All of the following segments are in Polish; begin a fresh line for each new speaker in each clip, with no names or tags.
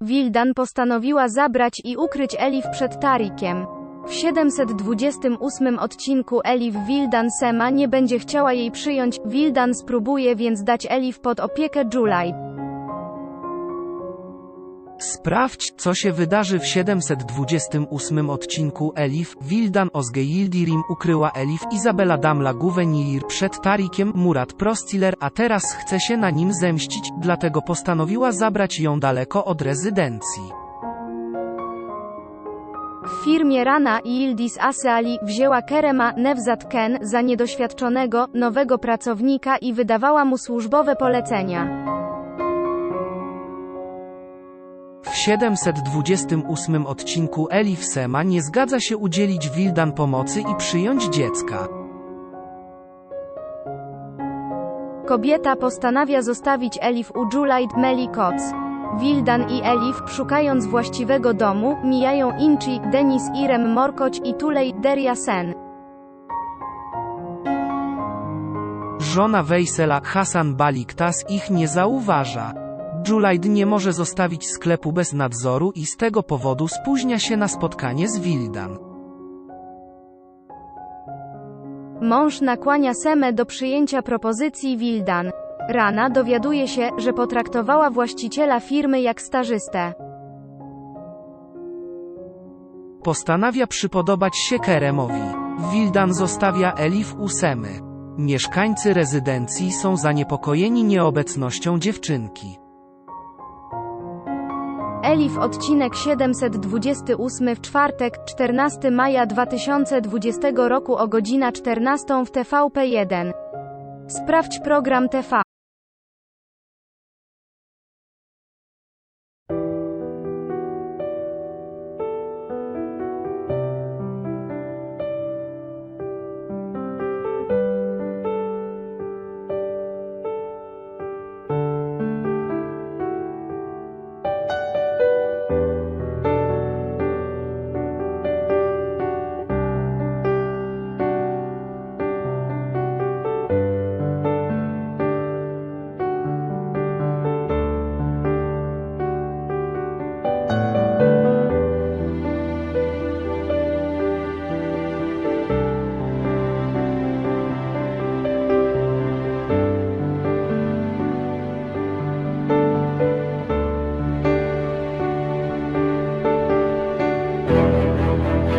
Wildan postanowiła zabrać i ukryć Elif przed Tarikiem. W 728 odcinku Elif Wildan Sema nie będzie chciała jej przyjąć, Wildan spróbuje więc dać Elif pod opiekę Julai.
Sprawdź, co się wydarzy w 728 odcinku Elif, Wildan Osgeildirim ukryła Elif Izabela Damla Guvenir przed Tarikiem Murat Prostiller, a teraz chce się na nim zemścić, dlatego postanowiła zabrać ją daleko od rezydencji.
W firmie Rana i Yildiz Aseali wzięła Kerema Nevzat Ken za niedoświadczonego, nowego pracownika i wydawała mu służbowe polecenia.
728 odcinku Elif Sema nie zgadza się udzielić Wildan pomocy i przyjąć dziecka.
Kobieta postanawia zostawić Elif u Julaid Melikoc. Wildan i Elif, szukając właściwego domu, mijają Inchi, Denis Irem Morkoć i Tulej Deria Sen.
Żona Weysela, Hasan Baliktas ich nie zauważa. Julaid nie może zostawić sklepu bez nadzoru i z tego powodu spóźnia się na spotkanie z Wildan.
Mąż nakłania Semę do przyjęcia propozycji Wildan. Rana dowiaduje się, że potraktowała właściciela firmy jak stażystę.
Postanawia przypodobać się Keremowi. Wildan zostawia Elif u Semy. Mieszkańcy rezydencji są zaniepokojeni nieobecnością dziewczynki.
Elif odcinek 728 w czwartek, 14 maja 2020 roku o godzina 14 w TVP1. Sprawdź program TV.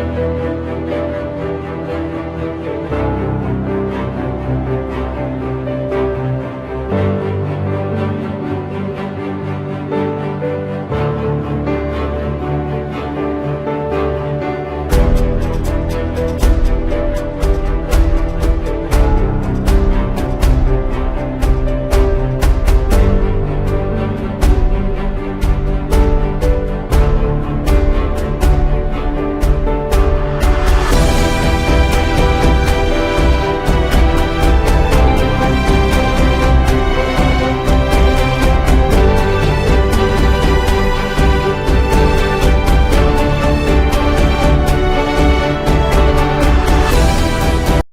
Música